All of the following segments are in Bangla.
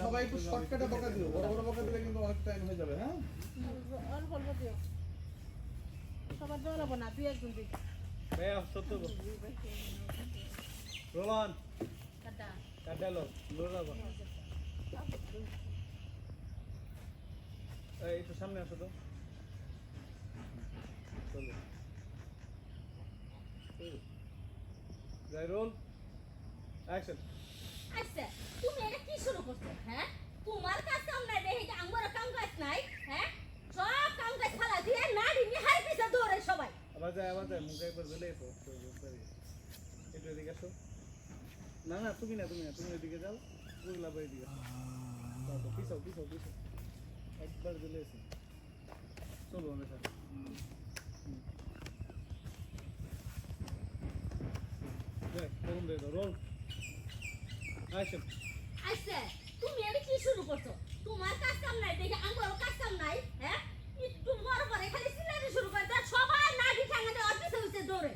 সবাই একটু শর্টকাটে বকা দিও বড় বড় বকা দিলে কিন্তু অনেক টাইম হয়ে? যাবে হ্যাঁ অল্প অল্প দিও সবার দেওয়া লাগবো না দুই একজন দিই ভাইয়া সত্য রোমান কাটা কাটালো এই একটু সামনে আসো তো চলো যাই রোল অ্যাকশন আচ্ছা তুমি এটা কি শুরু করছ হ্যাঁ তোমার কাজ কাম নাই দেখি কি আমার কাম কাজ নাই হ্যাঁ সব কাম কাজ ফালা দিয়ে নাড়ি নিহার পিছে দৌড়ে সবাই আবার যায় মুখে একবার না তুমি তুমি এদিকে যাও বুঝলা ভাই এদিকে পিছাও পিছাও পিছাও। একবার জ্বলে এসো চলো অনেক রোল অ্যাকশন আচ্ছা তুমি এটা কি শুরু করছ? তোমার কাজ কাম নাই, দেখি আমার কাজ কাম নাই হ্যাঁ একটু বড় পরে খালি সিলারি শুরু করে দাও সবাই নাড়ি ঠাঙ্গাতে অফিসে হইছে দৌড়ে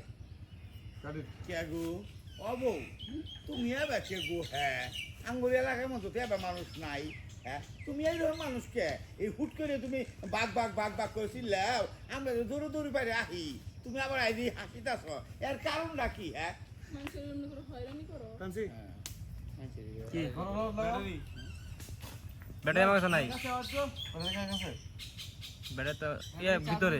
কে গো অবো তুমি এবার কে গো হ্যাঁ? আঙ্গুর এলাকার মতো তো এবার মানুষ নাই হ্যাঁ? তুমি এইরকম মানুষকে এই হুট করে তুমি বাঘ বাঘ বাঘ বাঘ করে চিল্লাও আমরা তো দৌড়ে দৌড়ে পারে আহি তুমি আবার আইদি হাসিতাছ। এর কারণটা কি হ্যাঁ? লাগাও ব্যাটারি। আমার কাছে নাই। ব্যাটারি তো ইয়ে ভিতরে।